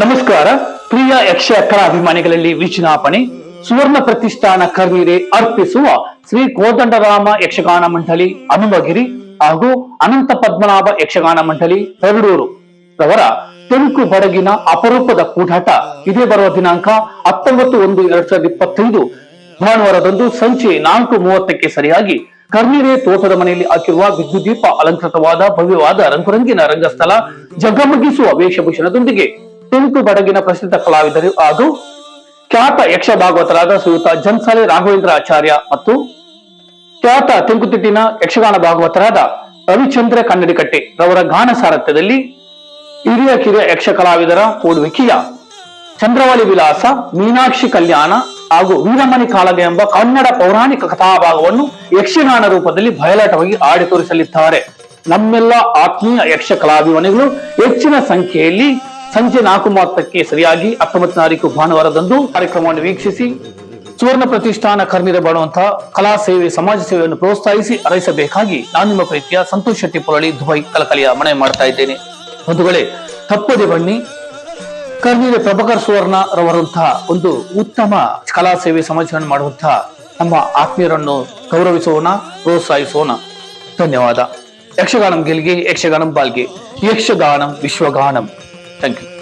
ನಮಸ್ಕಾರ. ಪ್ರಿಯ ಯಕ್ಷ ಕಲಾ ಅಭಿಮಾನಿಗಳಲ್ಲಿ ವಿಚಿನಾಪಣೆ ಸುವರ್ಣ ಪ್ರತಿಷ್ಠಾನ ಕರ್ಮೀರೆ ಅರ್ಪಿಸುವ ಶ್ರೀ ಕೋದಂಡರಾಮ ಯಕ್ಷಗಾನ ಮಂಡಳಿ ಅನುಮಗಿರಿ ಹಾಗೂ ಅನಂತ ಪದ್ಮನಾಭ ಯಕ್ಷಗಾನ ಮಂಡಳಿ ಪೆರಡೂರು ರವರ ತೆಂಕು ಬಡಗಿನ ಅಪರೂಪದ ಕೂಡಾಟ ಇದೇ ಬರುವ ದಿನಾಂಕ ಹತ್ತೊಂಬತ್ತು ಒಂದು ಎರಡ್ ಸಾವಿರದ ಇಪ್ಪತ್ತೈದು. ಭಾನುವಾರದಂದು ಸಂಜೆ ನಾಲ್ಕು ಮೂವತ್ತಕ್ಕೆ ಸರಿಯಾಗಿ ಕರ್ಮೀರೆ ತೋಟದ ಮನೆಯಲ್ಲಿ ಹಾಕಿರುವ ವಿದ್ಯುತ್ ದೀಪ ಅಲಂಕೃತವಾದ ಭವ್ಯವಾದ ರಂಗುರಂಗಿನ ರಂಗಸ್ಥಳ ಜಗಮಗಿಸುವ ವೇಷಭೂಷಣದೊಂದಿಗೆ ತೆಲುಗು ಬಡಗಿನ ಪ್ರಸಿದ್ಧ ಕಲಾವಿದರು ಹಾಗೂ ಖ್ಯಾತ ಯಕ್ಷ ಭಾಗವತರಾದ ಶ್ರೀಯುತ ಜನ್ಸಾಲೆ ರಾಘವೇಂದ್ರ ಆಚಾರ್ಯ ಮತ್ತು ಖ್ಯಾತ ತೆಂಕುತಿಟ್ಟಿನ ಯಕ್ಷಗಾನ ಭಾಗವತರಾದ ರವಿಚಂದ್ರ ಕನ್ನಡಿಕಟ್ಟೆ ರವರ ಗಾನ ಸಾರಥ್ಯದಲ್ಲಿ ಹಿರಿಯ ಕಿರಿಯ ಯಕ್ಷ ಕಲಾವಿದರ ಕೂಡುವಿಕೆಯ ಚಂದ್ರವಳಿ ವಿಲಾಸ ಮೀನಾಕ್ಷಿ ಕಲ್ಯಾಣ ಹಾಗೂ ವೀರಮಣಿ ಕಾಳಗ ಎಂಬ ಕನ್ನಡ ಪೌರಾಣಿಕ ಕಥಾಭಾಗವನ್ನು ಯಕ್ಷಗಾನ ರೂಪದಲ್ಲಿ ಬಯಲಾಟವಾಗಿ ಆಡಿ ತೋರಿಸಲಿದ್ದಾರೆ. ನಮ್ಮೆಲ್ಲ ಆತ್ಮೀಯ ಯಕ್ಷ ಕಲಾಭಿಮಾನಿಗಳು ಹೆಚ್ಚಿನ ಸಂಖ್ಯೆಯಲ್ಲಿ ಸಂಜೆ ನಾಲ್ಕು ಮೂವತ್ತಕ್ಕೆ ಸರಿಯಾಗಿ ಹತ್ತೊಂಬತ್ತು ತಾರೀಕು ಭಾನುವಾರದಂದು ಕಾರ್ಯಕ್ರಮವನ್ನು ವೀಕ್ಷಿಸಿ ಸುವರ್ಣ ಪ್ರತಿಷ್ಠಾನ ಕರ್ಮಿರ ಬಾಳುವಂತಹ ಕಲಾ ಸೇವೆ, ಸಮಾಜ ಸೇವೆಯನ್ನು ಪ್ರೋತ್ಸಾಹಿಸಿ ಅರೈಸಬೇಕಾಗಿ ನಾನು ನಿಮ್ಮ ಪ್ರೀತಿಯ ಸಂತೋಷ್ ಶೆಟ್ಟಿ ಪುರಳಿ ದುಬೈ ಕಲಕಲಿಯ ಮನವಿ ಮಾಡ್ತಾ ಇದ್ದೇನೆ. ಬಂಧುಗಳೇ, ತಪ್ಪದೆ ಬನ್ನಿ. ಕರ್ಮೀರ ಪ್ರಭಾಕರ್ ಸುವರ್ಣ ರವರಂತಹ ಒಂದು ಉತ್ತಮ ಕಲಾ ಸೇವೆ, ಸಮಾಜವನ್ನು ಮಾಡುವಂತಹ ನಮ್ಮ ಆತ್ಮೀಯರನ್ನು ಗೌರವಿಸೋಣ, ಪ್ರೋತ್ಸಾಹಿಸೋಣ. ಧನ್ಯವಾದ. ಯಕ್ಷಗಾನಂ ಗೆಲ್ಗೆ, ಯಕ್ಷಗಾನಂ ಬಾಲ್ಗೆ, ಯಕ್ಷಗಾನಂ ವಿಶ್ವಗಾನಂ. Thank you.